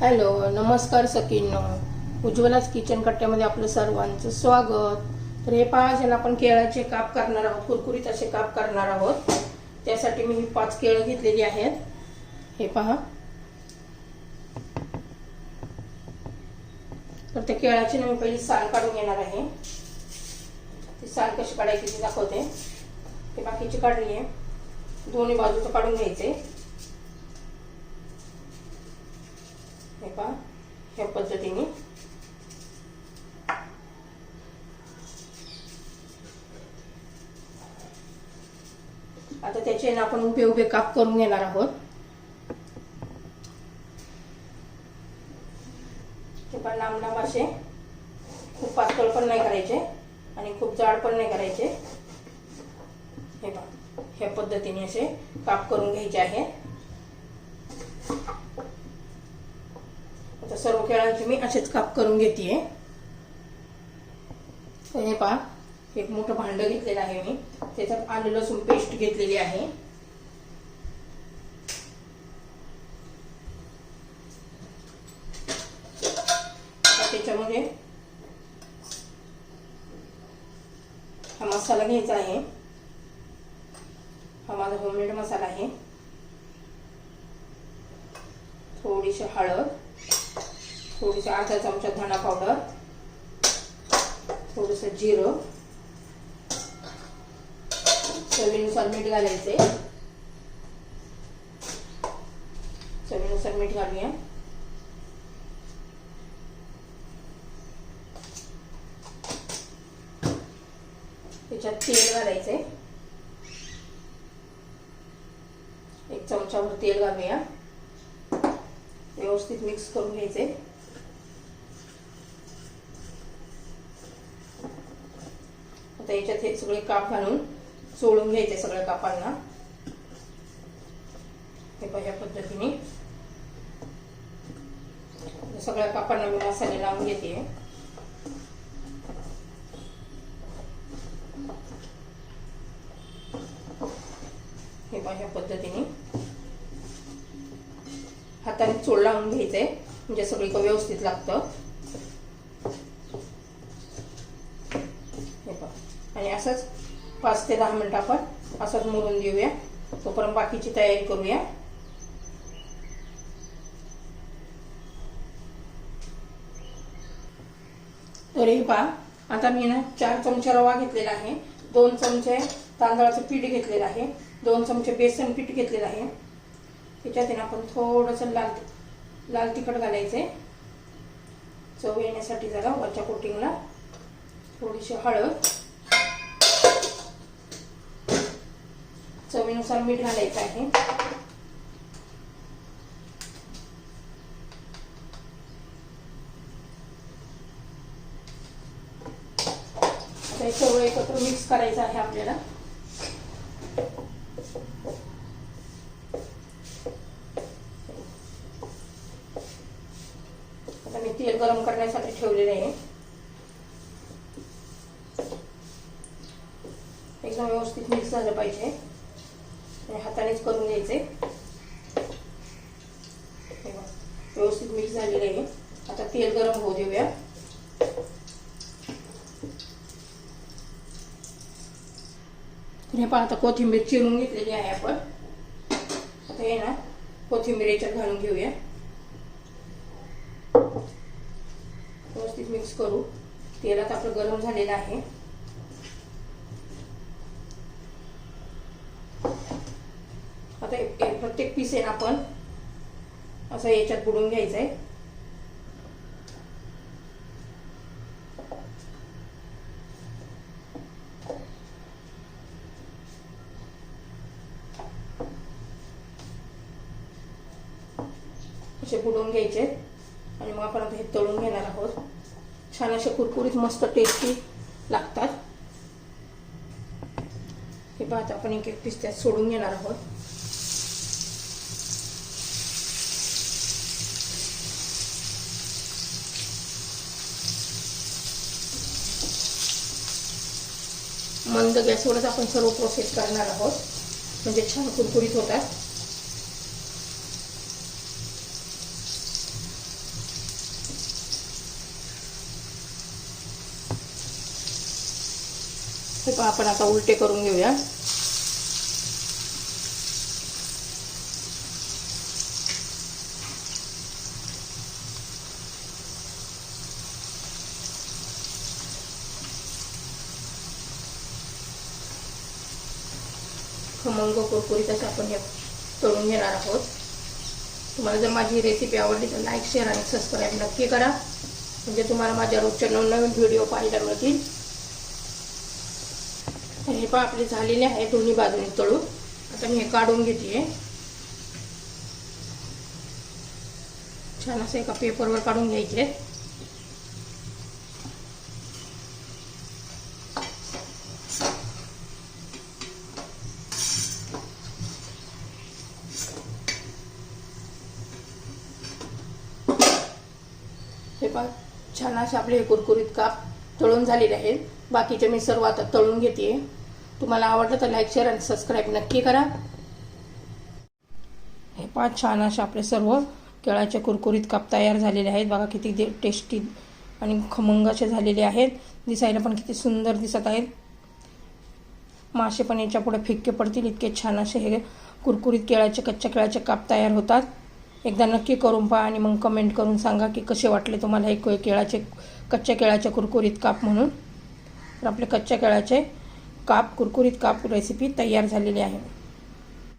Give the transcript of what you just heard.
Hello नमस्कार सकीनो उज्ज्वलाच kitchen कट्ट्यामध्ये आपलं सर्वांचं स्वागत. तर हे पहा ज्याला आपण केळाचे काप करणार आहोत कुरकुरीत असे काप करणार आहोत त्यासाठी मी पाच केळं घेतलेली आहेत. हे पहा. तर त्या केळाची मी पहिली साल काढून घेणार आहे. ती साल कशी काढायची ती दाखवते. ते बाकीची काढली आहे. दोन्ही बाजूचं काढून घ्यायचे हे पहा या पद्धतीने. आता त्याचे ना आपण उभे उभे काप करून घेणार आहोत. ते पण लांब लांब असे खूप पातळ पण नाही करायचे आणि खूप जाड पण नाही करायचे. हे पहा ह्या पद्धतीने असे काप करून घ्यायचे आहे. सर्व केळांचे मी असेच काप करून घेते हे पहा एक मोठं भांड घेतलेलं आहे मी. त्याच्यात आलू लसूण पेस्ट घेतलेली आहे. त्याच्यामध्ये हा मसाला घ्यायचा आहे. हा माझा होममेड मसाला आहे. थोडीशी हळद. थोडीशी अर्धा चमचा धणा पावडर थोडस जिरं चवीनुसार मीठ घालायचे. चवीनुसार मीठ घालूया. त्याच्यात तेल घालायचे एक चमचाभर तेल घालूया. व्यवस्थित मिक्स करून घ्यायचे आता याच्यात हे सगळे काप घालून चोळून घ्यायचे सगळ्या कापांना. हे पहिल्या पद्धतीने. सगळ्या कापांना मी मसाले लावून घेते. हे पाह्या पद्धतीने. हाताने चोळ लावून घ्यायचंय. म्हणजे सगळीकडे व्यवस्थित लागतं हे पहा आणि असंच पाच ते दहा मिनटं आपण असंच मुरून देऊया. तोपर्यंत बाकीची तयारी करूया. तर हे पहा आता मी ना चार चमचे रवा घेतलेला आहे दोन चमचे तांदळाचं पीठ घेतलेलं आहे दोन चमचे बेसन पीठ घेतलेलं आहे. त्याच्यात ना आपण थोडंसं लाल लाल तिखट घालायचे चव येण्यासाठी जरा वरच्या कोटिंगला थोडीशी हळद. चवीनुसार मीठ घालायचं आहे. हे सगळं एकत्र मिक्स करायचं आहे आपल्याला. आता मी तेल गरम करण्यासाठी ठेवलेले आहे. एकदम व्यवस्थित मिक्स झालं पाहिजे. हातानेच करून घ्यायचे. व्यवस्थित मिक्स झालेलं आहे आता तेल गरम होऊ देऊया. हे पण आता कोथिंबीर चिरून घेतलेली आहे आपण. आता हे ना कोथिंबीर याच्यात घालून घेऊया. व्यवस्थित मिक्स करू. तेलात आपलं गरम झालेलं आहे. आता प्रत्येक पीस आहे आपण असं याच्यात बुडून घ्यायचं आहे असे बुडवून घ्यायचे. आणि मग आपण आता हे तळून घेणार आहोत. छान असे कुरकुरीत मस्त टेस्टी लागतात. हे पाहता आपण एक एक पीस त्यात सोडून घेणार आहोत. मंद गॅसवरच आपण सर्व प्रोसेस करणार आहोत. म्हणजे छान कुरकुरीत होतात. हे पण आपण आता उलटे करून घेऊया. खमंग कुरकुरीत असे आपण हे तळून घेणार आहोत. तुम्हाला जर माझी रेसिपी आवडली तर लाईक शेअर आणि सबस्क्राईब नक्की करा. म्हणजे तुम्हाला माझ्या रोजच्या नवनवीन व्हिडिओ पाहायला मिळतील. हे पण आपले झालेले आहे दोन्ही बाजूने तळून. आता मी हे काढून घेते. छान असं एका पेपरवर काढून घ्यायचे हे पहा छान असे आपले हे कुरकुरीत काप तळून झालेले आहेत बाकीचे मी सर्व आता तळून घेते. तुम्हाला आवडलं तर लाईक शेअर आणि सबस्क्राईब नक्की करा. हे पहा छान असे आपले सर्व केळाचे कुरकुरीत काप तयार झालेले आहेत. बघा किती दे टेस्टी आणि खमंग झालेले आहेत. दिसायला पण किती सुंदर दिसत आहेत. मासे पण याच्यापुढे फिक्के पडतील. इतके छान असे हे कुरकुरीत केळाचे कच्च्या केळाचे काप तयार होतात. एकदा नक्की करून पहा आणि मग कमेंट करून सांगा की कसे वाटले तुम्हाला हे केळाचे कच्च्या केळाचे कुरकुरीत काप म्हणून. तर आपले कच्च्या केळाचे काप कुरकुरीत काप रेसिपी तयार झालेली आहे.